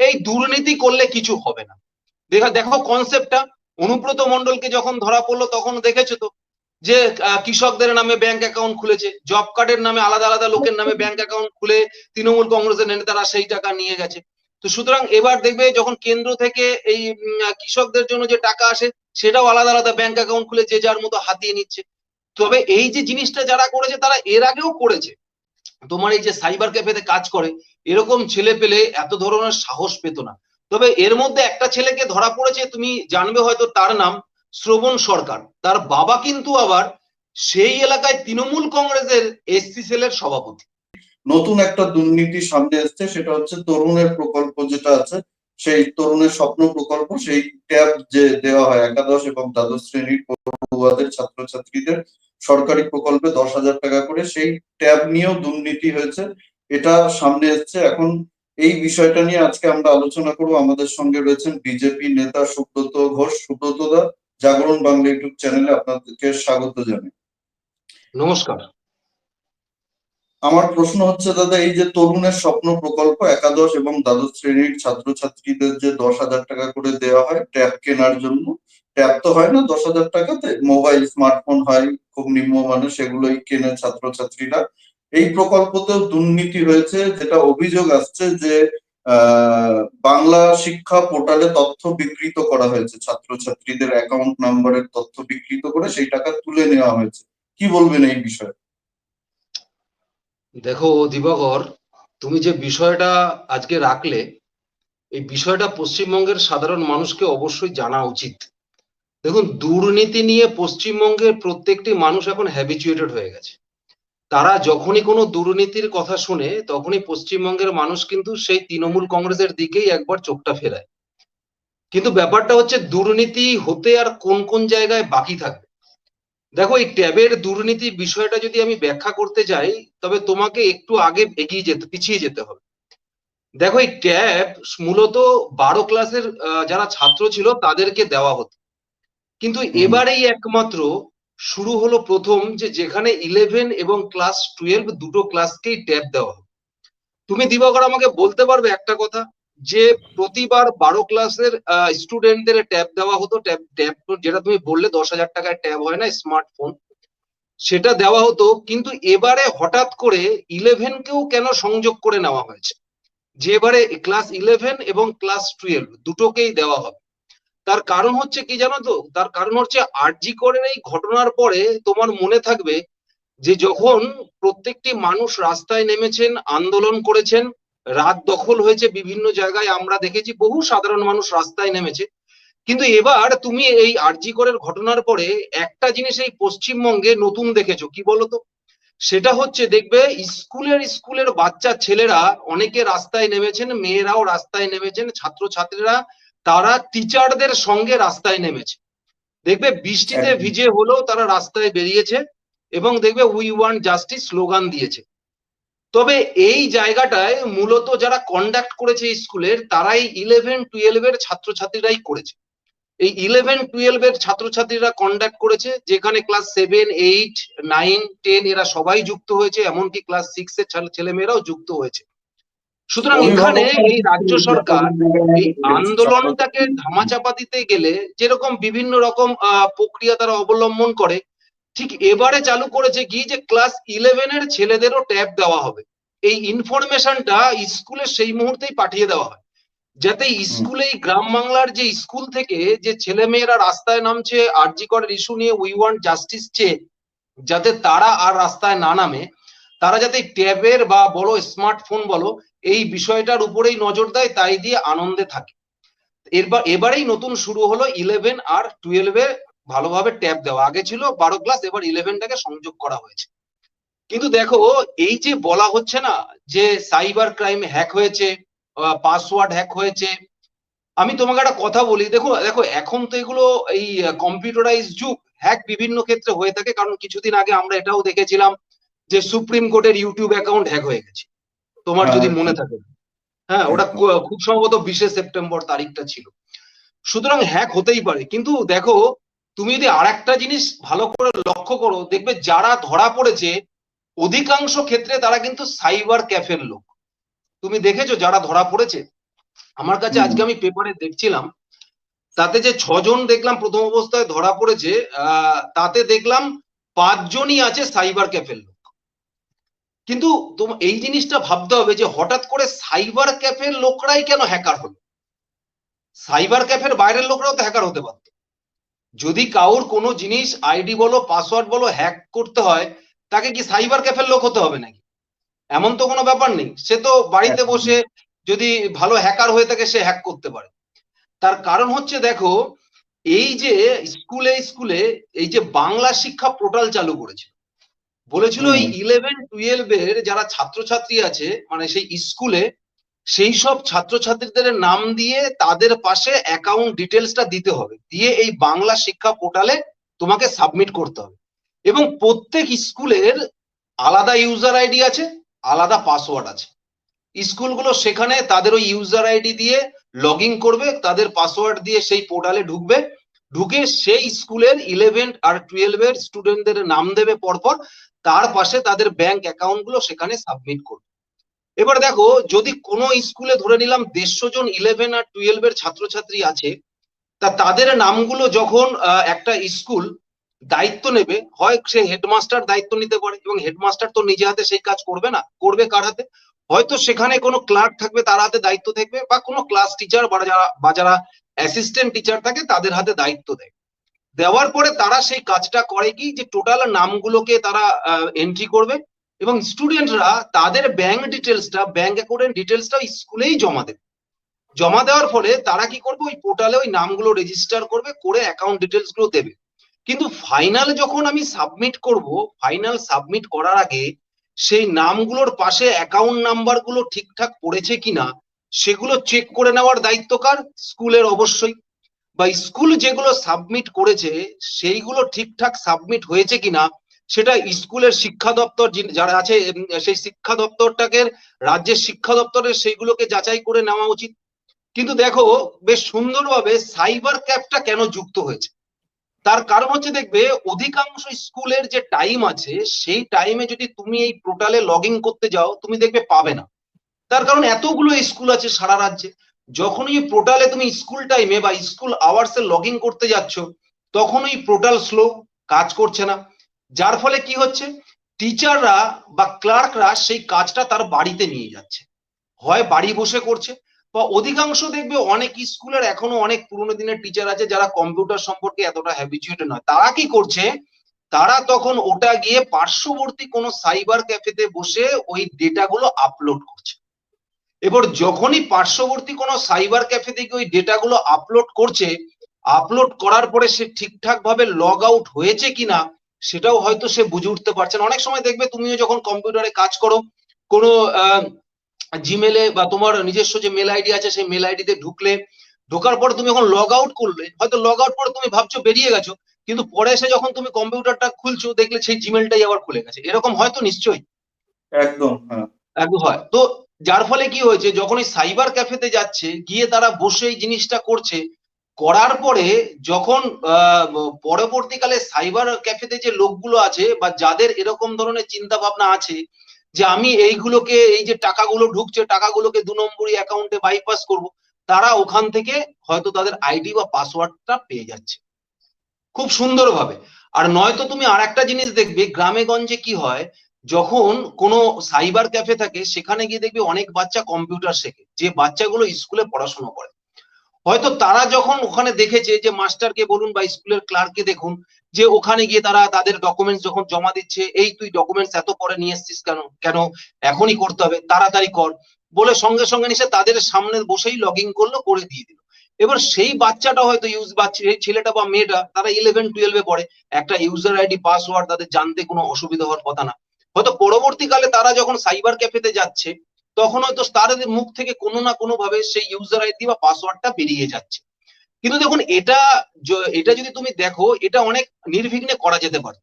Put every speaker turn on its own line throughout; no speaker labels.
এই দুর্নীতি করলে কিছু হবে না। দেখা, দেখো কনসেপ্টটা অনুব্রত মন্ডলকে যখন ধরা পড়ল, তখন দেখেছ তো? যে কৃষকদের নামে ব্যাংক অ্যাকাউন্ট খুলেছে। জব কার্ডের নামে আলাদা আলাদা লোকের নামে ব্যাংক অ্যাকাউন্ট খুলে তৃণমূল কংগ্রেসের নেতারা সেই টাকা নিয়ে গেছে। তো সুতরাং এবার দেখবে যখন কেন্দ্র থেকে এই কৃষকদের জন্য যে টাকা আসে, সেটাও আলাদা আলাদা ব্যাংক অ্যাকাউন্ট খুলে যে যার মতো হাতিয়ে নিচ্ছে। তবে এই যে জিনিসটা যারা করেছে, তারা এর আগেও করেছে। তোমার এই যে সাইবার ক্যাফেতে কাজ করে, এরকম ছেলে পেলে এত ধরনের সাহস পেত না। তবে এর মধ্যে একটা ছেলেকে ধরা পড়েছে, তুমি জানবে হয়তো তার নাম শ্রবণ সরকার। তার বাবা কিন্তু আবার সেই এলাকায় তৃণমূল কংগ্রেসের এসসি সেলের সভাপতি।
নতুন একটা দুর্নীতি সামনে এসছে, সেটা হচ্ছে তরুণের প্রকল্প যেটা আছে, সেই তরুণের স্বপ্ন প্রকল্প, সেই ট্যাব যে দেওয়া হয় একাদশ এবং দ্বাদশ শ্রেণির পড়ুয়াদের, ছাত্রছাত্রীদের সরকারি প্রকল্পে দশ হাজার টাকা করে সেই ট্যাব নিয়েও দুর্নীতি হয়েছে। এটা সামনে এসছে। এখন এই বিষয়টা নিয়ে আজকে আমরা আলোচনা করব। আমাদের সঙ্গে রয়েছেন বিজেপি নেতা সুব্রত ঘোষ। সুব্রত দা জাগরণ বাংলা ইউটিউব চ্যানেলে আপনাদেরকে স্বাগত জানাই।
নমস্কার।
আমার প্রশ্ন হচ্ছে দাদা এই যে তরুণের স্বপ্ন প্রকল্প একাদশ এবং দ্বাদশ শ্রেণির ছাত্রছাত্রীদের যে দশ হাজার টাকা করে দেওয়া হয় ট্যাব কেনার জন্য ট্যাব তো হয় না, দশ হাজার টাকাতে। মোবাইল, স্মার্টফোন হয়, খুব নিম্নমানের সেগুলোই কেনে ছাত্রছাত্রীরা। এই প্রকল্পতেও দুর্নীতি হয়েছে, যেটা অভিযোগ আসছে যে বাংলা শিক্ষা পোর্টালে তথ্য বিকৃত করা হয়েছে। ছাত্রছাত্রীদের অ্যাকাউন্ট নাম্বারের তথ্য বিকৃত করে সেই টাকা তুলে নেওয়া হয়েছে। কি বলবেন এই বিষয়ে?
দেখো দিবাকর তুমি যে বিষয়টা আজকে রাখলে, এই বিষয়টা পশ্চিমবঙ্গের সাধারণ মানুষকে অবশ্যই জানা উচিত। দেখুন, দুর্নীতি নিয়ে পশ্চিমবঙ্গের প্রত্যেকটি মানুষ এখন হ্যাবিচুয়েটেড হয়ে গেছে। তারা যখনই কোনো দুর্নীতির কথা শুনে, তখনই পশ্চিমবঙ্গের মানুষ কিন্তু সেই তৃণমূল কংগ্রেসের দিকেই একবার চোখটা ফেরায়। কিন্তু ব্যাপারটা হচ্ছে, দুর্নীতি হতে আর কোন কোন জায়গায় বাকি থাকবে? দেখো, এই ট্যাবের দুর্নীতি বিষয়টা যদি আমি ব্যাখ্যা করতে যাই, তবে তোমাকে একটু আগে এগিয়ে যেতে, পিছিয়ে যেতে হবে। দেখো, এই ট্যাব মূলত বারো ক্লাসের যারা ছাত্র ছিল, তাদেরকে দেওয়া হতো। কিন্তু এবারেই একমাত্র শুরু হলো প্রথম যে যেখানে ইলেভেন এবং ক্লাস টুয়েলভ দুটো ক্লাসকেই ট্যাব দেওয়া হবে। তুমি দিবাকর আমাকে বলতে পারবে একটা কথা যে প্রতিবার বারো ক্লাসের স্টুডেন্টদের ট্যাব দেওয়া হতো ট্যাব ট্যাব যেটা তুমি বললে দশ হাজার টাকায় ট্যাব হয় না স্মার্টফোন সেটা দেওয়া হতো কিন্তু এবারে হঠাৎ করে ইলেভেন ইলেভেনকেও কেন সংযোগ করে নেওয়া হয়েছে? যে এবারে ক্লাস ইলেভেন এবং ক্লাস টুয়েলভ দুটোকেই দেওয়া হবে। তার কারণ হচ্ছে কি জানো তো? তার কারণ হচ্ছে আরজি করের এই ঘটনার পরে তোমার মনে থাকবে যে যখন প্রত্যেকটি মানুষ রাস্তায় নেমেছেন, আন্দোলন করেছেন, রাত দখল হয়েছে বিভিন্ন জায়গায়, আমরা দেখেছি বহু সাধারণ মানুষ রাস্তায় নেমেছে। কিন্তু এবার তুমি এই আরজি করের ঘটনার পরে একটা জিনিস এই পশ্চিমবঙ্গে নতুন দেখেছ, কি বলতো সেটা হচ্ছে দেখবে স্কুলের স্কুলের বাচ্চা ছেলেরা অনেকে রাস্তায় নেমেছেন, মেয়েরাও রাস্তায় নেমেছেন, ছাত্রছাত্রীরা তারা টিচারদের সঙ্গে রাস্তায় নেমেছে। দেখবে বৃষ্টিতে ভিজে হলেও তারা রাস্তায় বেরিয়েছে এবং দেখবে উই ওয়ান্ট জাস্টিস স্লোগান দিয়েছে। তবে এই জায়গাটায় মূলত যারা কন্ডাক্ট করেছে স্কুলের তারাই ইলেভেন টুয়েলভ টুয়েলভের ছাত্রছাত্রীরাই করেছে। এই ইলেভেন টুয়েলভ টুয়েলভের ছাত্রছাত্রীরা কন্ডাক্ট করেছে যেখানে class seven eight nine ten এরা সবাই যুক্ত হয়েছে এমনকি ক্লাস সিক্স এর ছেলেমেয়েরাও যুক্ত হয়েছে। সুতরাং এখানে এই রাজ্য সরকার এই আন্দোলনটাকে ধামাচাপা দিতে গেলে যেরকম বিভিন্ন রকম প্রক্রিয়া তারা অবলম্বন করে ঠিক এবারে চালু করেছে কি যে ক্লাস ইলেভেনের ছেলেদেরও ট্যাব দেওয়া হবে। এই ইনফরমেশনটা স্কুলে সেই মুহূর্তেই পাঠিয়ে দেওয়া হয়। যাতে স্কুলে এই গ্রাম বাংলার যে স্কুল থেকে যে ছেলে মেয়েরা রাস্তায় নামছে আরজি করের ইস্যু নিয়ে উই ওয়ান্ট জাস্টিস চেয়ে যাতে তারা আর রাস্তায় না নামে তারা যাতে ট্যাবের বা বলো স্মার্টফোন বলো, এই বিষয়টার উপরেই নজর দেয়, তাই দিয়ে আনন্দে থাকে। এরবার এবারেই নতুন শুরু হলো ইলেভেন আর টুয়েলভে ভালোভাবে ট্যাব দেওয়া। আগে ছিল বারো ক্লাস, এবার ইলেভেনটাকে সংযোগ করা হয়েছে। কিন্তু দেখো, এই যে বলা হচ্ছে না যে সাইবার ক্রাইম হ্যাক হয়েছে পাসওয়ার্ড হ্যাক হয়েছে, আমি তোমাকে একটা কথা বলি। দেখো দেখো, এখন তো এগুলো এই কম্পিউটারাইজ যুগ, হ্যাক বিভিন্ন ক্ষেত্রে হয়ে থাকে। কারণ কিছুদিন আগে আমরা এটাও দেখেছিলাম যে সুপ্রিম কোর্টের ইউটিউব অ্যাকাউন্ট হ্যাক হয়ে গেছে। তোমার যদি
হ্যাঁ,
মনে থাকে। হ্যাঁ ওটা খুব সম্ভবত বিশে সেপ্টেম্বর তারিখটা ছিল। সুতরাং হ্যাক হতেই পারে। কিন্তু দেখো তুমি যদি আর একটা জিনিস ভালো করে লক্ষ্য করো দেখবে যারা ধরা পড়েছে অধিকাংশ ক্ষেত্রে তারা কিন্তু সাইবার ক্যাফের লোক। তুমি দেখেছ যারা ধরা পড়েছে? আমার কাছে আজকে আমি পেপারে দেখছিলাম তাতে যে ছজন দেখলাম প্রথম অবস্থায় ধরা পড়েছে আহ, তাতে দেখলাম পাঁচজনই আছে সাইবার ক্যাফের লোক। কিন্তু এই জিনিসটা ভাবতে হবে যে হঠাৎ করে সাইবার ক্যাফের লোকরাই কেন হ্যাকার হলো? সাইবার ক্যাফের বাইরের লোকরাও তো হ্যাকার হতে পারত যদি কাউর কোনো জিনিস আইডি বলো পাসওয়ার্ড বলো হ্যাক করতে হয় তাকে কি সাইবার ক্যাফের লোক হতে হবে নাকি? এমন তো কোনো ব্যাপার নেই। সে তো বাড়িতে বসে যদি ভালো হ্যাকার হয়ে থাকে সে হ্যাক করতে পারে। তার কারণ হচ্ছে দেখো এই যে স্কুলে স্কুলে এই যে বাংলা শিক্ষা পোর্টাল চালু করেছে বলেছিল এই
হুম।
ইলেভেন টুয়েলভ এর যারা ছাত্রছাত্রী আছে মানে সেই স্কুলে সেই সব ছাত্রছাত্রীদের নাম দিয়ে তাদের পাশে অ্যাকাউন্ট ডিটেলসটা দিতে হবে। দিয়ে এই বাংলা শিক্ষা পোর্টালে তোমাকে সাবমিট করতে হবে। এবং প্রত্যেক স্কুলের আলাদা ইউজার আইডি আছে আলাদা পাসওয়ার্ড আছে। স্কুলগুলো সেখানে তাদের ওই ইউজার আইডি দিয়ে লগ ইন করবে তাদের পাসওয়ার্ড দিয়ে সেই পোর্টালে ঢুকবে। ঢুকে সেই স্কুলের ইলেভেন আর টুয়েলভ এর স্টুডেন্টদের নাম দেবে পরপর। তার পাশে তাদের ব্যাংক অ্যাকাউন্টগুলো সেখানে সাবমিট করবে। এবার দেখো, যদি কোনো স্কুলে ধরে নিলাম দেড়শো জন ইলেভেন আর টুয়েলভ এর ছাত্রছাত্রী আছে, তা তাদের নামগুলো যখন একটা স্কুল দায়িত্ব নেবে, হয় সে হেডমাস্টার দায়িত্ব নিতে পারে, এবং হেডমাস্টার তো নিজে হাতে সেই কাজ করবে না, করবে কার হাতে? হয়তো সেখানে কোনো ক্লার্ক থাকবে, তার হাতে দায়িত্ব থাকবে, বা কোনো ক্লাস টিচার বা যারা বা যারা অ্যাসিস্ট্যান্ট টিচার থাকে, তাদের হাতে দায়িত্ব দেয়। দেওয়ার পরে তারা সেই কাজটা করে কি যে টোটাল নামগুলোকে তারা এন্ট্রি করবে এবং স্টুডেন্টরা তাদের ব্যাংক ডিটেলসটা ব্যাংক অ্যাকাউন্টের ডিটেলসটা স্কুলেই জমা দেবে। জমা দেওয়ার ফলে তারা কি করবে? ওই পোর্টালে ওই নামগুলো রেজিস্টার করবে, করে অ্যাকাউন্ট ডিটেলসগুলো দেবে। কিন্তু ফাইনাল যখন আমি সাবমিট করব ফাইনাল সাবমিট করার আগে সেই নামগুলোর পাশে অ্যাকাউন্ট নাম্বারগুলো ঠিকঠাক পড়েছে কিনা, সেগুলো চেক করে নেওয়ার দায়িত্ব কার? স্কুলের অবশ্যই। বা স্কুল যেগুলো সাবমিট করেছে, সেইগুলো ঠিকঠাক সাবমিট হয়েছে কিনা, সেটা স্কুলের শিক্ষা দপ্তর যারা আছে সেই শিক্ষা দপ্তরটাকে, রাজ্যের শিক্ষা দপ্তরের সেইগুলোকে যাচাই করে নেওয়া উচিত। কিন্তু দেখো, বেশ সুন্দরভাবে সাইবার ক্যাবটা কেন যুক্ত হয়েছে? তার কারণ হচ্ছে দেখবে, অধিকাংশ স্কুলের যে টাইম আছে, সেই টাইমে যদি তুমি এই পোর্টালে লগ করতে যাও, তুমি দেখবে পাবে না। তার কারণ এতগুলো স্কুল আছে সারা রাজ্যে। যখন ওই পোর্টালে তুমি স্কুল টাইমে বা স্কুল আওয়ার্সে লগ ইন করতে যাচ্ছ তখন ওই পোর্টাল স্লো কাজ করছে না। যার ফলে কি হচ্ছে? টিচাররা বা ক্লার্করা সেই কাজটা তার বাড়িতে নিয়ে যাচ্ছে। হয় বাড়ি বসে করছে। বা অধিকাংশ দেখবে অনেক স্কুলের এখনও অনেক পুরোনো দিনের টিচার আছে যারা কম্পিউটার সম্পর্কে এতটা হ্যাবিচুয়েটেড নয়। তারা কি করছে? তারা তখন ওটা গিয়ে পার্শ্ববর্তী কোনো সাইবার ক্যাফেতে বসে ওই ডেটাগুলো আপলোড করছে। এবার যখনই পার্শ্ববর্তী কোনো সাইবার ক্যাফে থেকে ওই ডেটাগুলো আপলোড করছে আপলোড করার পরে সে ঠিকঠাক ভাবে লগ আউট হয়েছে কিনা সেটাও হয়তো সে বুঝে উঠতে পারছে না। অনেক সময় দেখবে তুমিও যখন কম্পিউটারে কাজ করো কোনো জিমেলে বা তোমার নিজস্ব যে মেল আইডি আছে সেই মেল আইডিতে ঢুকলে ঢোকার পরে তুমি যখন লগ আউট করলে হয়তো লগ আউট করে তুমি ভাবছ বেরিয়ে গেছো কিন্তু পরে এসে যখন তুমি কম্পিউটারটা খুলছো দেখলে সেই জিমেলটাই আবার খুলে গেছে। এরকম হয়তো নিশ্চয়ই?
একদম হ্যাঁ।
একদম হয়। তো যার ফলে কি হয়েছে যখন এই সাইবার ক্যাফেতে যাচ্ছে, গিয়ে তারা বসে এই জিনিসটা করছে, করার পরে যখন পরবর্তীকালে সাইবার ক্যাফেতে যে লোকগুলো আছে বা যাদের এরকম ধরনের চিন্তা ভাবনা আছে, যে আমি এইগুলোকে, এই যে টাকাগুলো ঢুকছে, টাকাগুলোকে দু নম্বরই অ্যাকাউন্টে বাইপাস করব, তারা ওখান থেকে হয়তো তাদের আইডি বা পাসওয়ার্ডটা পেয়ে যাচ্ছে। খুব সুন্দরভাবে। আর নয়তো তুমি আর একটা জিনিস দেখবে, গ্রামে গঞ্জে কি হয় যখন কোনো সাইবার ক্যাফে থাকে, সেখানে গিয়ে দেখবি অনেক বাচ্চা কম্পিউটার শেখে, যে বাচ্চাগুলো স্কুলে পড়াশোনা করে। হয়তো তারা যখন ওখানে দেখেছে যে মাস্টারকে বলুন বা স্কুলের ক্লার্ককে দেখুন, যে ওখানে গিয়ে তারা তাদের ডকুমেন্টস যখন জমা দিচ্ছে, এই তুই ডকুমেন্টস এত পরে নিয়ে এসছিস কেন? কেন? এখনই করতে হবে, তাড়াতাড়ি কর। বলে সঙ্গে সঙ্গে নিসে তাদের সামনে বসেই লগ ইন করল, করে দিয়ে দিল। এবার সেই বাচ্চাটা হয়তো ইউজ বা ছেলেটা বা মেয়েটা, তারা ইলেভেন টুয়েলভে পড়ে। একটা ইউজার আইডি পাসওয়ার্ড তাদের জানতে কোনো অসুবিধা হওয়ার কথা না। হয়তো পরবর্তীকালে তারা যখন সাইবার ক্যাফেতে যাচ্ছে, তখন হয়তো তাদের মুখ থেকে কোনো না কোনো ভাবে সেই ইউজার আইডি বা পাসওয়ার্ডটা বেরিয়ে যাচ্ছে। কিন্তু দেখুন, এটা এটা যদি তুমি দেখো, এটা অনেক নির্বিঘ্নে করা যেতে পারে।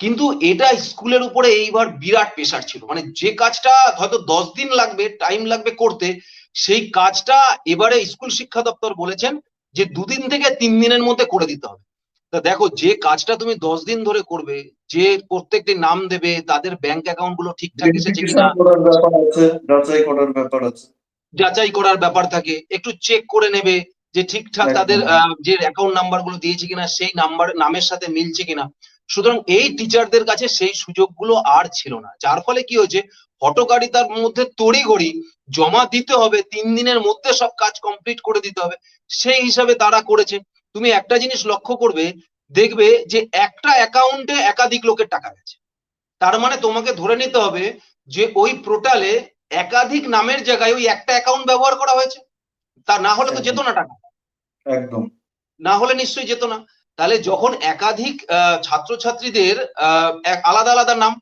কিন্তু এটা স্কুলের উপরে এইবার বিরাট প্রেশার ছিল। মানে যে কাজটা হয়তো দশ দিন লাগবে টাইম লাগবে করতে, সেই কাজটা এবারে স্কুল শিক্ষা দপ্তর বলেছেন যে দুদিন থেকে তিন দিনের মধ্যে করে দিতে হবে। তা দেখো, যে কাজটা তুমি দশ দিন ধরে করবে যে প্রত্যেকটি নাম দেবে তাদের ব্যাংক অ্যাকাউন্টগুলো ঠিকঠাক এসেছে কিনা।
যাচাই করার ব্যাপার আছে।
যাচাই করার ব্যাপার থাকে একটু চেক করে নেবে যে ঠিকঠাক তাদের যে অ্যাকাউন্ট নাম্বারগুলো দিয়েছে কিনা সেই নাম্বার নামের সাথে মিলছে কিনা। সুতরাং এই টিচারদের কাছে সেই সুযোগগুলো আর ছিল না। যার ফলে কি হয়েছে হটকারিতার মধ্যে তড়িঘড়ি জমা দিতে হবে তিন দিনের মধ্যে সব কাজ কমপ্লিট করে দিতে হবে। সেই হিসাবে তারা করেছে। তুমি একটা জিনিস লক্ষ্য করবে দেখবে যে একটা অ্যাকাউন্টে একাধিক লোকের টাকা গেছে। তার মানে তোমাকে ধরে নিতে হবে যে ওই পোর্টালে একাধিক নামের জায়গায় ওই একটা অ্যাকাউন্ট ব্যবহার করা হয়েছে। তা না হলে তো যেত না টাকা।
একদম।
না হলে নিশ্চয়ই যেত না। তাহলে যখন একাধিক ছাত্রছাত্রীদের আলাদা আলাদা নাম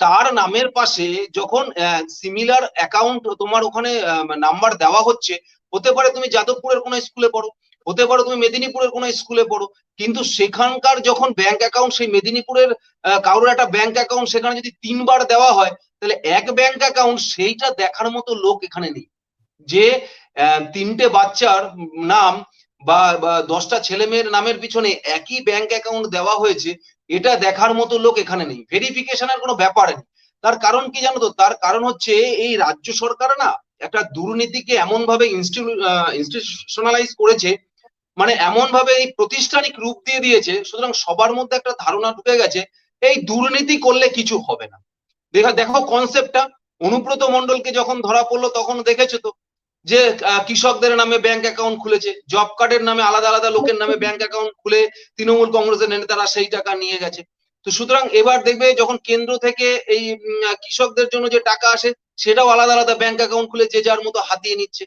তার নামের পাশে যখন সিমিলার অ্যাকাউন্ট তোমার ওখানে নাম্বার দেওয়া হচ্ছে হতে পারে তুমি যাদবপুরের কোনো স্কুলে পড়ো হতে পারে তুমি মেদিনীপুরের কোনো স্কুলে পড়ো, কিন্তু সেখানকার যখন ব্যাংক অ্যাকাউন্ট সেই মেদিনীপুরের কারোর একটা ব্যাংক অ্যাকাউন্ট সেখানে যদি তিনবার দেওয়া হয়, তাহলে এক ব্যাংক অ্যাকাউন্ট সেইটা দেখার মতো লোক এখানে নেই। যে তিনটে বাচ্চার নাম বা দশটা ছেলে মেয়ের নামের পিছনে একই ব্যাংক অ্যাকাউন্ট দেওয়া হয়েছে, এটা দেখার মতো লোক এখানে নেই। ভেরিফিকেশনের কোনো ব্যাপার নেই। তার কারণ কি জানো তো? তার কারণ হচ্ছে এই রাজ্য সরকার না একটা দুর্নীতিকে এমন ভাবে ইনস্টিটিউশনালাইজ করেছে মানে এমন ভাবে এই প্রতিষ্ঠানিক রূপ দিয়ে দিয়েছে, সুতরাং সবার মধ্যে একটা ধারণা ঢুকে গেছে, এই দুর্নীতি করলে কিছু হবে না। দেখা, দেখো কনসেপ্টটা অনুব্রত মন্ডলকে যখন ধরা পড়ল তখন দেখেছ তো? যে কৃষকদের নামে ব্যাংক অ্যাকাউন্ট খুলেছে জব কার্ডের নামে আলাদা আলাদা লোকের নামে ব্যাংক অ্যাকাউন্ট খুলে তৃণমূল কংগ্রেসের নেতারা সেই টাকা নিয়ে গেছে। তো সুতরাং এবার দেখবে যখন কেন্দ্র থেকে এই কৃষকদের জন্য যে টাকা আসে, সেটাও আলাদা আলাদা ব্যাংক অ্যাকাউন্ট খুলে যে যার মতো হাতিয়ে নিচ্ছে।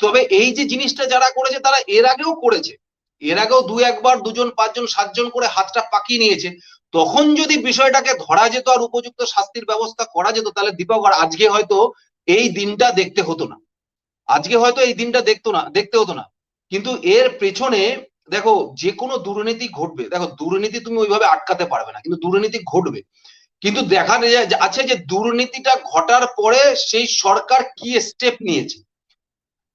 তবে এই যে জিনিসটা যারা করেছে, তারা এর আগেও করেছে। এর আগেও দু একবার, দুজন, পাঁচজন, সাতজন করে হাতটা পাকিয়ে নিয়েছে। তখন যদি বিষয়টাকে ধরা যেত আর উপযুক্ত শাস্তির ব্যবস্থা করা যেত, তাহলে দীপক আর আজকে হয়তো এই দিনটা দেখতে হতো না। আজকে হয়তো এই দিনটা দেখতো না, দেখতে হতো না। কিন্তু এর পেছনে, দেখো, যে কোনো দুর্নীতি ঘটবে। দেখো, দুর্নীতি তুমি ওইভাবে আটকাতে পারবে না, কিন্তু দুর্নীতি ঘটবে। কিন্তু দেখা যায় আছে যে দুর্নীতিটা ঘটার পরে সেই সরকার কি স্টেপ নিয়েছে?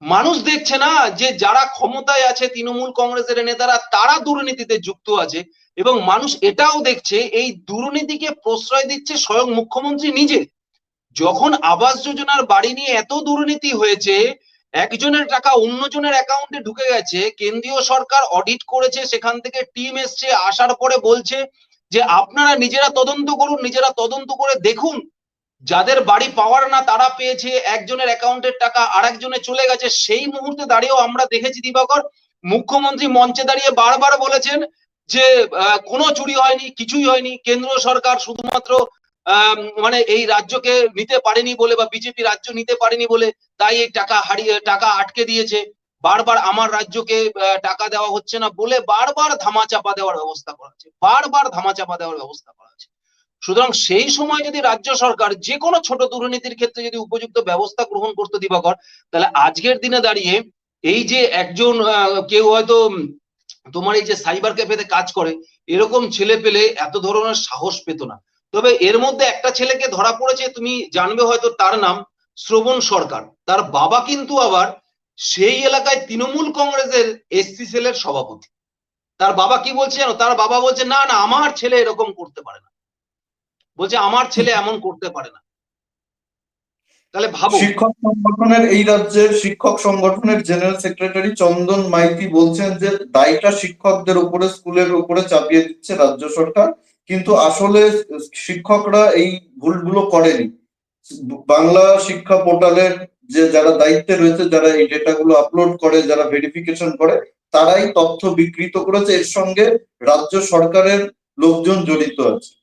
মানুষ দেখছে না যে যারা ক্ষমতায় আছে তৃণমূল কংগ্রেসের নেতারা, তারা দুর্নীতিতে যুক্ত আছে এবং মানুষ এটাও দেখছে, এই দুর্নীতিকে প্রশ্রয় দিচ্ছে স্বয়ং মুখ্যমন্ত্রী নিজে। যখন আবাস যোজনার বাড়ি নিয়ে এত দুর্নীতি হয়েছে, একজনের টাকা অন্যজনের অ্যাকাউন্টে ঢুকে গেছে, কেন্দ্রীয় সরকার অডিট করেছে, সেখান থেকে টিম এসছে, আসার পরে বলছে যে আপনারা নিজেরা তদন্ত করুন, নিজেরা তদন্ত করে দেখুন যাদের বাড়ি পাওয়ার না, তারা পেয়েছে একজনের অ্যাকাউন্টের টাকা, আরেকজনে চলে গেছে। সেই মুহূর্তে দাঁড়িয়েও আমরা দেখেছি, দিবাকর, মুখ্যমন্ত্রী মঞ্চে দাঁড়িয়ে বারবার বলেছেন যে কোনো চুরি হয়নি, কিছুই হয়নি। কেন্দ্র সরকার শুধুমাত্র মানে এই রাজ্যকে নিতে পারেনি বলে বা বিজেপি রাজ্য নিতে পারেনি বলে তাই এই টাকা হারিয়ে, টাকা আটকে দিয়েছে। বারবার আমার রাজ্যকে টাকা দেওয়া হচ্ছে না বলে বারবার ধামাচাপা দেওয়ার ব্যবস্থা করা হচ্ছে। বারবার ধামাচাপা দেওয়ার ব্যবস্থা করা হচ্ছে। সুতরাং সেই সময় যদি রাজ্য সরকার যে কোনো ছোট দুর্নীতির ক্ষেত্রে যদি উপযুক্ত ব্যবস্থা গ্রহণ করতে দিবাকর, তাহলে আজকের দিনে দাঁড়িয়ে এই যে একজন কেউ হয়তো তোমার এই যে সাইবার ক্যাফেতে কাজ করে, এরকম ছেলে পেলে এত ধরনের সাহস পেত না। তবে এর মধ্যে একটা ছেলেকে ধরা পড়েছে, তুমি জানবে হয়তো তার নাম শ্রবণ সরকার। তার বাবা কিন্তু আবার সেই এলাকায় তৃণমূল কংগ্রেসের এসসি সেলের সভাপতি। তার বাবা কি বলছে জানো? তার বাবা বলছে, না না, আমার ছেলে এরকম করতে পারে না। বলছে, আমার ছেলে এমন করতে পারে না। তাহলে ভাবো।
শিক্ষক সংগঠনের এই রাজ্যের শিক্ষক সংগঠনের জেনারেল সেক্রেটারি চন্দন মাইতি বলছেন যে দায়টা শিক্ষকদের উপরে, স্কুলের উপরে চাপিয়ে দিচ্ছে রাজ্য সরকার। কিন্তু আসলে শিক্ষকরা এই ভুলগুলো করেনি। বাংলা শিক্ষা পোর্টালের যে যারা দায়িত্বে রয়েছে, যারা এই ডেটাগুলো আপলোড করে, যারা ভেরিফিকেশন করে, তারাই তথ্য বিকৃত করেছে। এর সঙ্গে রাজ্য সরকারের লোকজন জড়িত আছে।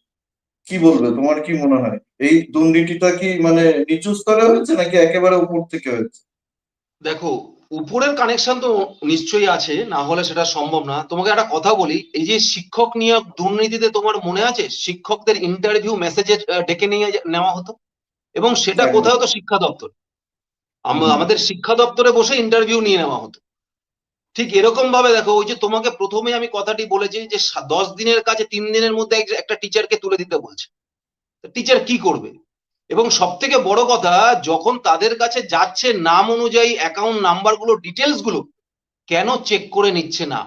কি বলবে? তোমার কি মনে হয়? এই দুর্নীতিটা কি মানে নিচু স্তরে হয়েছে নাকি একেবারে উপর থেকে হয়েছে?
দেখো উপরের কানেকশন তো নিশ্চয়ই আছে না হলে সেটা সম্ভব না। তোমাকে একটা কথা বলি এই যে শিক্ষক নিয়োগ দুর্নীতিতে তোমার মনে আছে? শিক্ষকদের ইন্টারভিউ মেসেজে ডেকে নিয়ে নেওয়া হতো? এবং সেটা। কোথায় হতো শিক্ষা দপ্তর। আম- আমাদের শিক্ষা দপ্তরে বসে ইন্টারভিউ নিয়ে নেওয়া হতো। ঠিক এরকম ভাবে দেখো, ওই যে তোমাকে প্রথমে আমি কথাটি বলেছি যে দশ দিনের কাছে তিন দিনের মধ্যে একটা টিচারকে তুলে দিতে বলছে। টিচার কি করবে? এবং সব থেকে বড় কথা, যখন তাদের কাছে যাচ্ছে নাম অনুযায়ী অ্যাকাউন্ট নাম্বারগুলো ডিটেলসগুলো, কেন চেক করে নিচ্ছে না?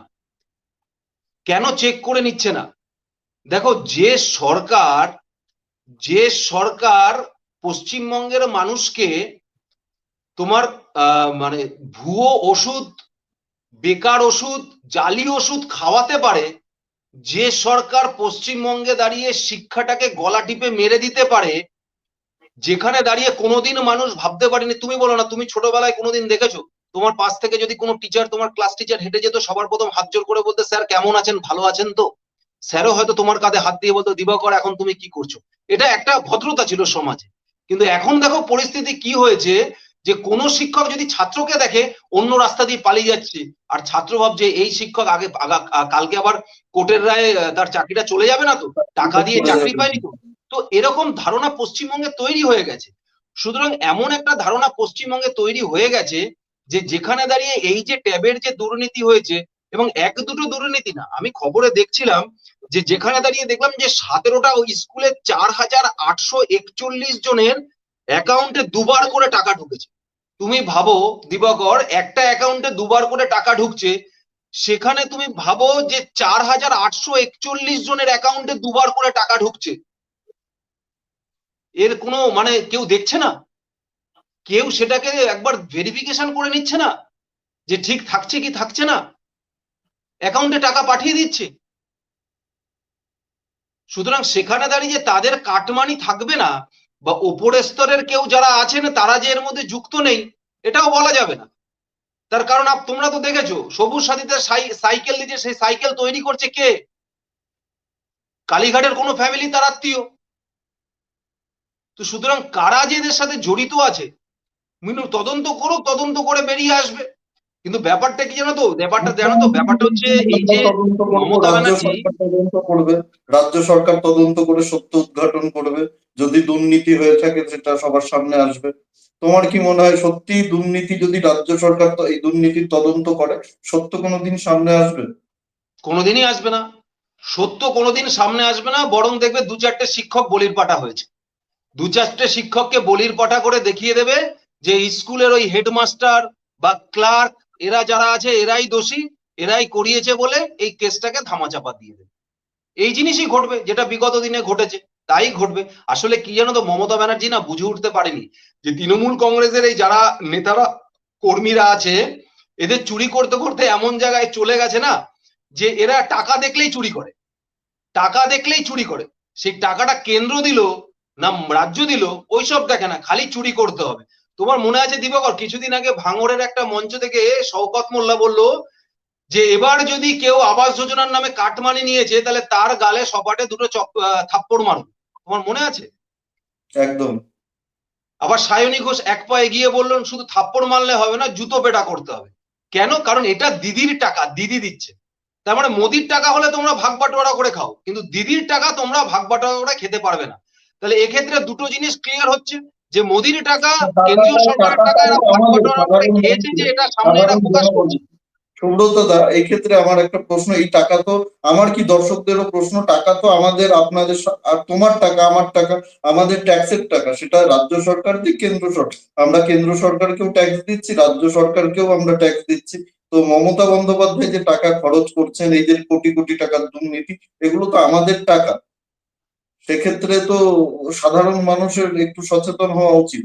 কেন চেক করে নিচ্ছে না? দেখো, যে সরকার যে সরকার পশ্চিমবঙ্গের মানুষকে তোমার মানে ভুয়ো ওষুধ বেকার ওষুধ, জালি ওষুধ খাওয়াতে পারে, যে সরকার পশ্চিমবঙ্গে দাঁড়িয়ে শিক্ষাটাকে গলা টিপে মেরে দিতে পারে, যেখানে দাঁড়িয়ে কোনোদিন মানুষ ভাবতে পারেনি, তুমি বলো না, তুমি ছোটবেলায় কোনোদিন দেখেছ? তোমার পাশ থেকে যদি কোনো টিচার তোমার ক্লাস টিচার হেঁটে যেত, সবার প্রথম হাত জোর করে বলতে, স্যার, কেমন আছেন? ভালো আছেন তো? স্যারও হয়তো তোমার কাঁধে হাত দিয়ে বলতো, দিবাকর, এখন তুমি কি করছ? এটা একটা ভদ্রতা ছিল সমাজে। কিন্তু এখন দেখো, পরিস্থিতি কি হয়েছে? যে কোনো শিক্ষক যদি ছাত্রকে দেখে অন্য রাস্তা দিয়ে পালিয়ে যাচ্ছে আর ছাত্র ভাবছে এই শিক্ষক আগে কালকে আবার কোর্টের রায়ে তার চাকরিটা চলে যাবে না তো? টাকা দিয়ে চাকরি পায়নি তো? তো এরকম ধারণা পশ্চিমবঙ্গে তৈরি হয়ে গেছে। সুতরাং এমন একটা ধারণা পশ্চিমবঙ্গে তৈরি হয়ে গেছে যে যেখানে দাঁড়িয়ে এই যে ট্যাবের যে দুর্নীতি হয়েছে এবং এক দুটো দুর্নীতি না আমি খবরে দেখছিলাম যে যেখানে দাঁড়িয়ে দেখলাম যে সতেরোটা ওই স্কুলে চার হাজার আটশো একচল্লিশ জনের অ্যাকাউন্টে দুবার করে টাকা ঢুকেছে। তুমি ভাবো, দিবাকর, একটা অ্যাকাউন্টে দুবার করে টাকা ঢুকছে, সেখানে তুমি ভাবো যে চার হাজার আটশো একচল্লিশ জনের অ্যাকাউন্টে দুবার করে টাকা ঢুকছে। এর কোনো মানে কেউ দেখছে না? কেউ সেটাকে একবার ভেরিফিকেশন করে নিচ্ছে না? যে ঠিক থাকছে কি থাকছে না? অ্যাকাউন্টে টাকা পাঠিয়ে দিচ্ছে। সুতরাং সেখানে দাঁড়িয়ে যে তাদের কাটমানি থাকবে না বা ওপরের স্তরের কেউ যারা আছেন, তারা যে এর মধ্যে যুক্ত নেই, এটাও বলা যাবে না। তার কারণ আপ- তোমরা তো দেখেছ, সবুজ সাথীতে সাই- সাইকেল দিচ্ছে সেই সাইকেল তৈরি করছে কে? কালীঘাটের কোনো ফ্যামিলি তার আত্মীয়। তো সুতরাং কারা যে এদের সাথে জড়িত আছে, মিনু, তদন্ত করুক, তদন্ত করে বেরিয়ে আসবে। কিন্তু ব্যাপারটা কি জানো তো? ব্যাপারটা জানো তো? ব্যাপারটা হচ্ছে এই যে মমতা ব্যানার্জি
তদন্ত করবে রাজ্য সরকার তদন্ত করে সত্য উদ্ঘাটন করবে। যদি দুর্নীতি হয়ে থাকে সেটা সবার সামনে আসবে। তোমার কি মনে হয় সত্যি দুর্নীতি যদি রাজ্য সরকার তো এই দুর্নীতির তদন্ত করে সত্য কোনোদিন সামনে আসবে?
কোনোদিনই আসবে না। সত্য কোনোদিন সামনে আসবে না বরং দেখবে দু চারটে শিক্ষক বলির পাঠা হয়েছে। দু চারটে শিক্ষককে বলির পাঠা করে দেখিয়ে দেবে যে স্কুলের ওই হেডমাস্টার বা ক্লার্ক এরা যারা আছে, এরাই দোষী, এরাই করিয়েছে বলে এই কেসটাকে ধামাচাপা দিয়ে দেবে। এই জিনিসই ঘটবে, যেটা বিগত দিনে ঘটেছে, তাই ঘটবে। আসলে কি জানো তো, মমতা ব্যানার্জি না বুঝে উঠতে পারেনি যে তৃণমূল কংগ্রেসের এই যারা নেতারা, কর্মীরা আছে, এদের চুরি করতে করতে এমন জায়গায় চলে গেছে না যে এরা টাকা দেখলেই চুরি করে। টাকা দেখলেই চুরি করে। সেই টাকাটা কেন্দ্র দিল না রাজ্য দিল, ওইসব দেখে না, খালি চুরি করতে হবে। তোমার মনে আছে দিবাকর কিছুদিন আগে ভাঙড়ের একটা মঞ্চ থেকে শওকত মোল্লা বলল যে এবার যদি কেউ আবাস যোজনার নামে কাটমানি নিয়েছে তাহলে তার গালে সপাটে দুটো থাপ্পড় মারুন তোমার মনে আছে?
একদম।
আবার সায়নী ঘোষ এক পা এগিয়ে বললেন শুধু থাপ্পড় মারলে হবে না জুতো পেটা করতে হবে। কেন? কারণ এটা দিদির টাকা দিদি দিচ্ছে। তার মানে মোদির টাকা হলে তোমরা ভাগ বাটোয়ারা করে খাও কিন্তু দিদির টাকা তোমরা ভাগ বাটোয়ারা করে খেতে পারবে না। তাহলে এক্ষেত্রে দুটো জিনিস ক্লিয়ার হচ্ছে। যে মোদির টাকা কেন্দ্রীয় সরকারের টাকা এরা ভাগ বাটোয়ারা করে খেয়েছে যে এটা সামনে এরা প্রকাশ করছে।
সুব্রত দা এই ক্ষেত্রে আমার একটা প্রশ্ন এই টাকা তো আমার কি দর্শকদেরও প্রশ্ন? টাকা তো আমাদের আপনাদের আর তোমার টাকা আমার টাকা আমাদের ট্যাক্সের টাকা সেটা রাজ্য সরকার দিক কেন্দ্র সরকার? আমরা কেন্দ্র সরকারকেও ট্যাক্স দিচ্ছি রাজ্য সরকারকেও আমরা ট্যাক্স দিচ্ছি। তো মমতা বন্দ্যোপাধ্যায় যে টাকা খরচ করছেন এই যে কোটি কোটি টাকার দুর্নীতি এগুলো তো আমাদের টাকা। সেক্ষেত্রে তো সাধারণ মানুষের একটু সচেতন হওয়া উচিত।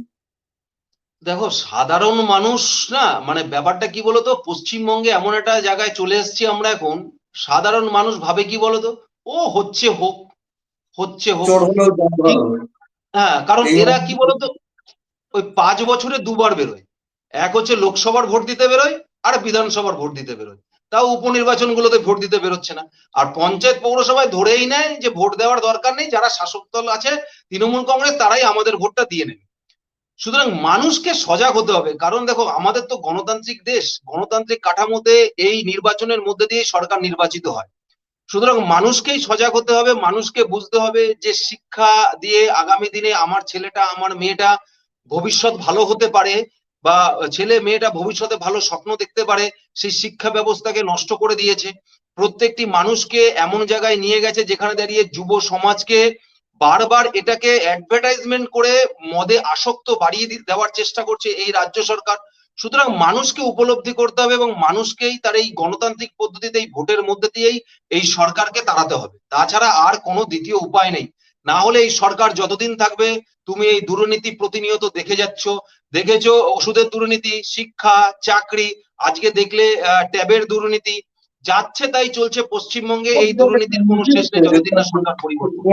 দেখো সাধারণ মানুষ না মানে ব্যাপারটা কি বলতো? পশ্চিমবঙ্গে এমন একটা জায়গায় চলে এসেছি আমরা এখন সাধারণ মানুষ ভাবে কি বলতো? ও হচ্ছে হোক হচ্ছে হোক। হ্যাঁ কারণ এরা কি বলতো? ওই পাঁচ বছরে দুবার বেরোয়। এক হচ্ছে লোকসভার ভোট দিতে বেরোয় আর বিধানসভার ভোট দিতে বেরোয়। তাও উপনির্বাচন গুলোতে ভোট দিতে বেরোচ্ছে না। আর পঞ্চায়েত পৌরসভায় ধরেই নেয় যে ভোট দেওয়ার দরকার নেই, যারা শাসক দল আছে, তৃণমূল কংগ্রেস, তারাই আমাদের ভোটটা দিয়ে নেবে। সুতরাং মানুষকে সজাগ হতে হবে। কারণ দেখো, আমাদের তো গণতান্ত্রিক দেশ, গণতান্ত্রিক কাঠামোতে এই নির্বাচনের মধ্যে দিয়ে সরকার নির্বাচিত হয়। সুতরাং মানুষকেই সজাগ হতে হবে, মানুষকে বুঝতে হবে যে শিক্ষা দিয়ে আগামী দিনে আমার ছেলেটা, আমার মেয়েটা ভবিষ্যৎ ভালো হতে পারে। বা ছেলে মেয়েটা ভবিষ্যতে ভালো স্বপ্ন দেখতে পারে, সেই শিক্ষা ব্যবস্থাকে নষ্ট করে দিয়েছে। প্রত্যেকটি মানুষকে এমন জায়গায় নিয়ে গেছে যেখানে দাঁড়িয়ে যুব সমাজকে বারবার এটাকে অ্যাডভার্টাইজমেন্ট করে মদে আসক্ত বাড়িয়ে দেওয়ার চেষ্টা করছে এই রাজ্য সরকার। সুতরাং মানুষকে উপলব্ধি করতে হবে এবং মানুষকেই তার এই গণতান্ত্রিক পদ্ধতিতে এই ভোটের মধ্যে দিয়েই এই সরকারকে তাড়াতে হবে। তাছাড়া আর কোনো দ্বিতীয় উপায় নেই। না হলে এই সরকার যতদিন থাকবে তুমি এই দুর্নীতি প্রতিনিয়ত দেখে যাচ্ছ। দেখেছ ওষুধের দুর্নীতি শিক্ষা চাকরি আজকে দেখলে ট্যাবের দুর্নীতি। যাচ্ছে তাই চলছে পশ্চিমবঙ্গে এই দুর্নীতির কোনো শেষ নেই যতদিন না সরকার পরিবর্তন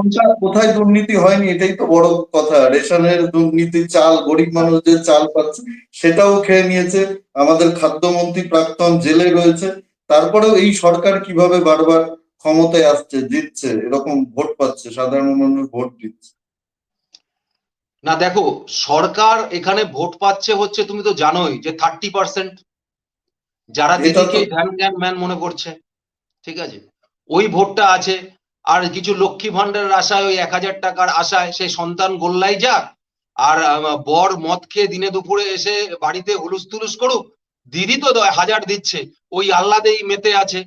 কোথায় দুর্নীতি হয়নি এটাই তো বড় কথা। রেশনের দুর্নীতি চাল গরিব মানুষ যে চাল পাচ্ছে সেটাও খেয়ে নিয়েছে। আমাদের খাদ্যমন্ত্রী প্রাক্তন জেলে রয়েছে। তারপরেও এই সরকার কীভাবে বারবার ক্ষমতায় আসছে জিতছে এরকম ভোট পাচ্ছে সাধারণ মানুষ ভোট দিচ্ছে।
না দেখো সরকার এখানে ভোট পাচ্ছে হচ্ছে তুমি তো জানোই যে থার্টি পার্সেন্ট যারা দিদিকে ধ্যান জ্ঞান ম্যান মনে করছে ঠিক আছে? ওই ভোটটা আছে আর কিছু লক্ষ্মী ভান্ডারের আশায় ওই এক হাজার টাকার আশায় সেই সন্তান গোল্লাই যাক আর বর মদ খেয়ে দিনে দুপুরে এসে বাড়িতে হুলুস তুলুস করুক দিদি তো হাজার দিচ্ছে ওই আহ্লাদেই মেতে আছে।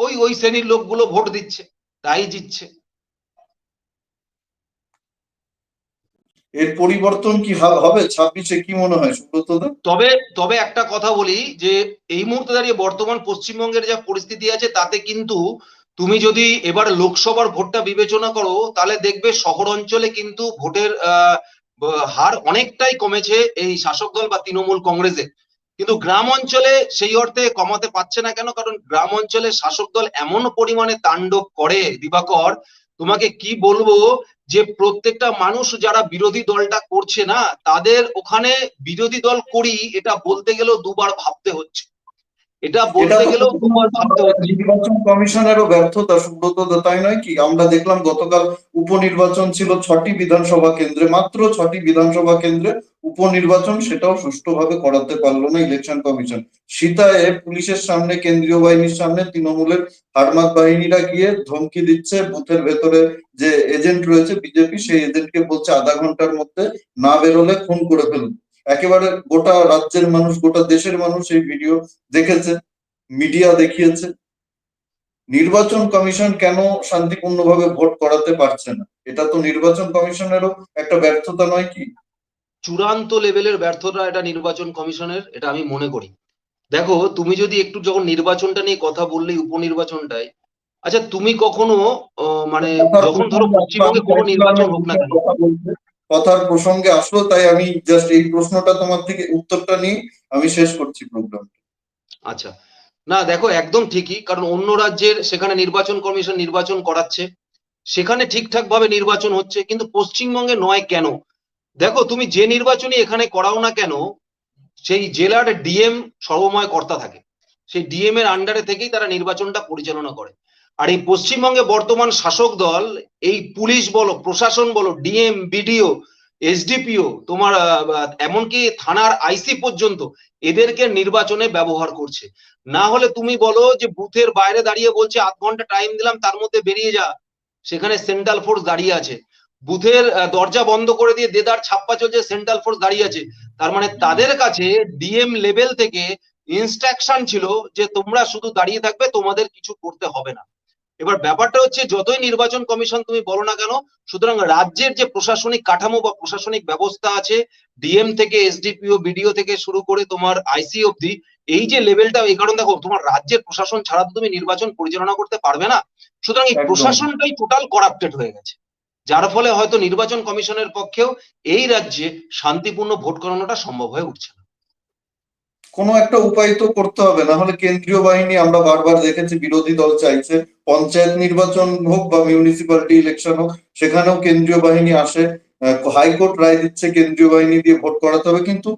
ওই ওই শ্রেণির লোকগুলো ভোট দিচ্ছে তাই জিতছে।
এর পরিবর্তন কি হবে? ছাব্বিশে কি মনে হয়? সুব্রত
তবে তবে একটা কথা বলি যে এই মুহূর্তে দাঁড়িয়ে বর্তমান পশ্চিমবঙ্গের যা পরিস্থিতি আছে তাতে কিন্তু তুমি যদি এবার লোকসভার ভোটটা বিবেচনা করো তাহলে দেখবে শহর অঞ্চলে কিন্তু ভোটের আহ, হার অনেকটাই কমেছে এই শাসক দল বা তৃণমূল কংগ্রেসের। কিন্তু গ্রাম অঞ্চলে সেই অর্থে কমাতে পারছে না কেন? কারণ গ্রাম অঞ্চলে শাসক দল এমন পরিমাণে তাণ্ডব করে, দিবাকর, তোমাকে কি বলব যে প্রত্যেকটা মানুষ যারা বিরোধী দলটা করছে না, তাদের ওখানে বিরোধী দল করি, এটা বলতে গেলেও দুবার ভাবতে হচ্ছে। এটা বলতে গেলেও
নির্বাচন কমিশনেরও ব্যর্থতা সুব্রত তাই নয় কি? আমরা দেখলাম গতকাল উপনির্বাচন ছিল ছটি বিধানসভা কেন্দ্রে মাত্র ছটি বিধানসভা কেন্দ্রে উপনির্বাচন সেটাও সুষ্ঠুভাবে করাতে পারল না ইলেকশন কমিশন। সীতায় পুলিশের সামনে কেন্দ্রীয় বাহিনীর সামনে তৃণমূলের হারমাত বাহিনীরা গিয়ে ধমকি দিচ্ছে বুথের ভেতরে যে এজেন্ট রয়েছে বিজেপি সেই এজেন্টকে বলছে আধা ঘণ্টার মধ্যে না বেরোলে খুন করে ফেলবে একেবারে গোটা রাজ্যের মানুষ গোটা দেশের মানুষ এই ভিডিও দেখেছে মিডিয়া দেখিয়েছে। নির্বাচন কমিশন কেন শান্তিপূর্ণভাবে ভোট করাতে পারছে না? এটা তো নির্বাচন কমিশনেরও একটা ব্যর্থতা নয় কি?
চূড়ান্ত লেভেলের ব্যর্থতা এটা নির্বাচন কমিশনের এটা আমি মনে করি। দেখো তুমি যদি একটু যখন নির্বাচনটা নিয়ে কথা বললে উপনির্বাচনটাই আচ্ছা তুমি কখনো মানে যখন ধরো পশ্চিমবঙ্গে কোনো নির্বাচন হোক না কেন?
কথার প্রসঙ্গে আসলো তাই আমি জাস্ট এই প্রশ্নটা তোমার থেকে উত্তরটা নিয়ে আমি শেষ করছি প্রোগ্রাম
আচ্ছা। না, দেখো, একদম ঠিকই, কারণ অন্য রাজ্যের সেখানে নির্বাচন কমিশন নির্বাচন করাচ্ছে, সেখানে ঠিকঠাক ভাবে নির্বাচন হচ্ছে, কিন্তু পশ্চিমবঙ্গে নয় কেন? দেখো, তুমি যে নির্বাচনই এখানে করাও না কেন, সেই জেলার ডিএম সর্বময় কর্তা থাকে। সেই ডিএম এর আন্ডারে থেকেই তারা নির্বাচনটা পরিচালনা করে। আর এই পশ্চিমবঙ্গে বর্তমান শাসক দল, এই পুলিশ বলো, প্রশাসন বলো, ডিএম, বিডিও, এসডিপিও, তোমার এমনকি থানার আইসি পর্যন্ত এদেরকে নির্বাচনে ব্যবহার করছে। না হলে তুমি বলো যে বুথের বাইরে দাঁড়িয়ে বলছে, আধ ঘণ্টা টাইম দিলাম, তার মধ্যে বেরিয়ে যা। সেখানে সেন্ট্রাল ফোর্স দাঁড়িয়ে আছে। বুথের দরজা বন্ধ করে দিয়ে দেদার ছাপ্পা চলছে সেন্ট্রাল ফোর্স দাঁড়িয়ে আছে। তার মানে তাদের কাছে ডিএম লেভেল থেকে ইনস্ট্রাকশন ছিল যে তোমরা শুধু দাঁড়িয়ে থাকবে, তোমাদের কিছু করতে হবে না। এবার ব্যাপারটা হচ্ছে যতই নির্বাচন কমিশন তুমি বলো না কেন সুতরাং রাজ্যের যে প্রশাসনিক কাঠামো বা প্রশাসনিক ব্যবস্থা আছে ডিএম থেকে এসডিপিও বিডিও থেকে শুরু করে তোমার আইসি অবধি এই যে লেভেলটা এই কারণ দেখো তোমার রাজ্যের প্রশাসন ছাড়া তো তুমি নির্বাচন পরিচালনা করতে পারবে না। সুতরাং এই প্রশাসনটাই টোটাল করাপ্টেড হয়ে গেছে। যার ফলে হয়তো নির্বাচন কমিশনের পক্ষেও এই রাজ্যে শান্তিপূর্ণ ভোট করানোটা সম্ভব হয়ে উঠছে না।
কোনো একটা উপায় তো করতে হবে না হলে কেন্দ্রীয় বাহিনী আমরা বারবার দেখেছি বিরোধী দল চাইছে পঞ্চায়েত নির্বাচন হোক বা মিউনিসিপ্যালিটি ইলেকশন হোক, সেখানেও কেন্দ্রীয় বাহিনী আসে হাইকোর্ট রায় দিচ্ছে, কেন্দ্রীয় বাহিনী দিয়ে ভোট করাতে হবে। কিন্তু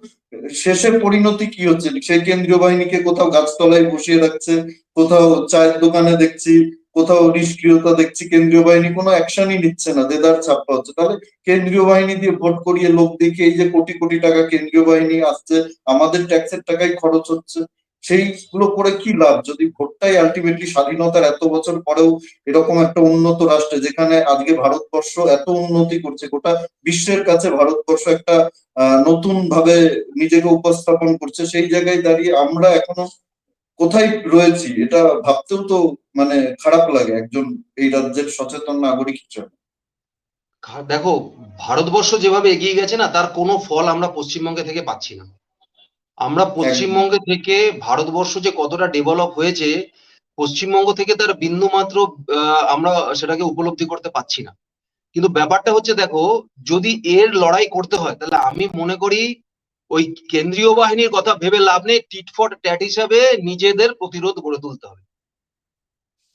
শেষের পরিণতি কি হচ্ছে? সেই কেন্দ্রীয় বাহিনীকে কোথাও গাছতলায় বসিয়ে রাখছে, কোথাও চায়ের দোকানে দেখছি, কোথাও নিষ্ক্রিয়তা দেখছি, কেন্দ্রীয় বাহিনী কোনো অ্যাকশনই নিচ্ছে না, দেদার ছাপ্পা হচ্ছে। তাহলে কেন্দ্রীয় বাহিনী দিয়ে ভোট করিয়ে লোক দেখিয়ে এই যে কোটি কোটি টাকা কেন্দ্রীয় বাহিনী আসছে, আমাদের ট্যাক্সের টাকাই খরচ হচ্ছে। সেইগুলো করে কি লাভ? যদি ভোটটাই আলটিমেটলি স্বাধীনতার এত বছর পরেও এরকম একটা উন্নত রাষ্ট্রে যেখানে আজকে ভারতবর্ষ এত উন্নতি করছে, গোটা বিশ্বের কাছে ভারতবর্ষ একটা নতুন ভাবে নিজেকে উপস্থাপন করছে, সেই জায়গায় দাঁড়িয়ে আমরা এখনও কোথায় রয়েছি? এটা ভাবতেও তো মানে খারাপ লাগে একজন এই রাজ্যের সচেতন নাগরিক হিসেবে।
দেখো, ভারতবর্ষ যেভাবে এগিয়ে গেছে না, তার কোনো ফল আমরা পশ্চিমবঙ্গে থেকে পাচ্ছি না। আমরা পশ্চিমবঙ্গে থেকে ভারতবর্ষ যে কতটা ডেভেলপ হয়েছে পশ্চিমবঙ্গ থেকে তার বিন্দু মাত্র আমরা সেটাকে উপলব্ধি করতে পারছি না। কিন্তু ব্যাপারটা হচ্ছে দেখো যদি এর লড়াই করতে হয় তাহলে আমি মনে করি ওই কেন্দ্রীয় বাহিনীর কথা ভেবে লাভ নেই টিট ফর ট্যাট হিসাবে নিজেদের প্রতিরোধ গড়ে তুলতে হবে।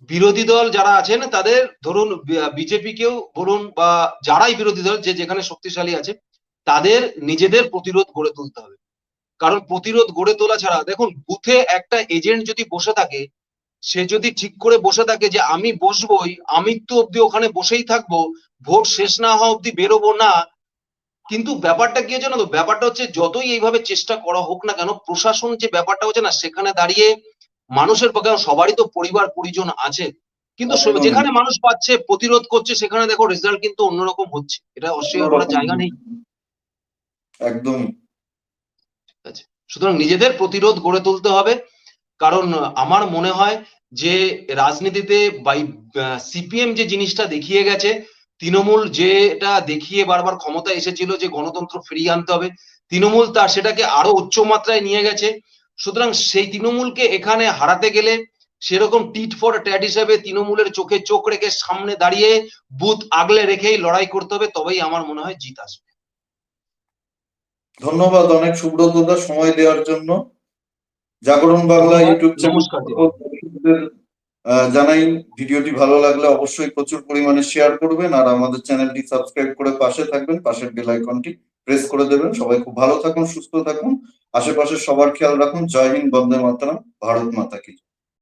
বিরোধী দল যারা আছেন তাদের ধরুন বিজেপি কেও বলুন বা যারাই বিরোধী দল যে যেখানে শক্তিশালী আছে তাদের নিজেদের প্রতিরোধ গড়ে তুলতে হবে। কারণ প্রতিরোধ গড়ে তোলা ছাড়া দেখুন বুথে একটা এজেন্ট যদি বসে থাকে সে যদি ঠিক করে বসে থাকে যে আমি বসবোই তো অব্দি ওখানে বসেই থাকব ভোট শেষ না হওয়া অব্দি বেরোবো না। কিন্তু ব্যাপারটা কি হচ্ছে না তো ব্যাপারটা হচ্ছে যতই এইভাবে চেষ্টা করা হোক না কেন প্রশাসন যে ব্যাপারটা হচ্ছে না সেখানে দাঁড়িয়ে মানুষের পক্ষে সবারই তো পরিবার পরিজন আছে। কিন্তু যেখানে মানুষ পাচ্ছে প্রতিরোধ করছে সেখানে দেখো রেজাল্ট কিন্তু অন্যরকম হচ্ছে। এটা অস্বীকার করার জায়গা নেই।
একদমই
সুতরাং নিজেদের প্রতিরোধ গড়ে তুলতে হবে। কারণ আমার মনে হয় যে রাজনীতিতে বাই সিপিএম যে জিনিসটা দেখিয়ে গেছে, তৃণমূল যেটা দেখিয়ে বারবার ক্ষমতা এসেছিল যে গণতন্ত্র ফিরিয়ে আনতে হবে, তৃণমূল তার সেটাকে আরও উচ্চ মাত্রায় নিয়ে গেছে। সুতরাং সেই তৃণমূলকে এখানে হারাতে গেলে সেরকম টিট ফর ট্যাট হিসেবে তৃণমূলের চোখে চোখ রেখে সামনে দাঁড়িয়ে, বুথ আগলে রেখেই লড়াই করতে হবে, তবেই আমার মনে হয় জিত আসবে।
ধন্যবাদ অনেক সুব্রতদা সময় দেওয়ার জন্য। জাগরণ বাংলা ইউটিউব চ্যানেল জানাই ভিডিওটি ভালো লাগলে অবশ্যই প্রচুর পরিমাণে শেয়ার করবেন আর আমাদের চ্যানেলটি সাবস্ক্রাইব করে পাশে থাকবেন পাশের বেল আইকনটি প্রেস করে দেবেন। সবাই খুব ভালো থাকুন সুস্থ থাকুন। আশেপাশে সবার খেয়াল রাখুন। জয় হিন্দ বন্দে মাতরম ভারত মাতা কি।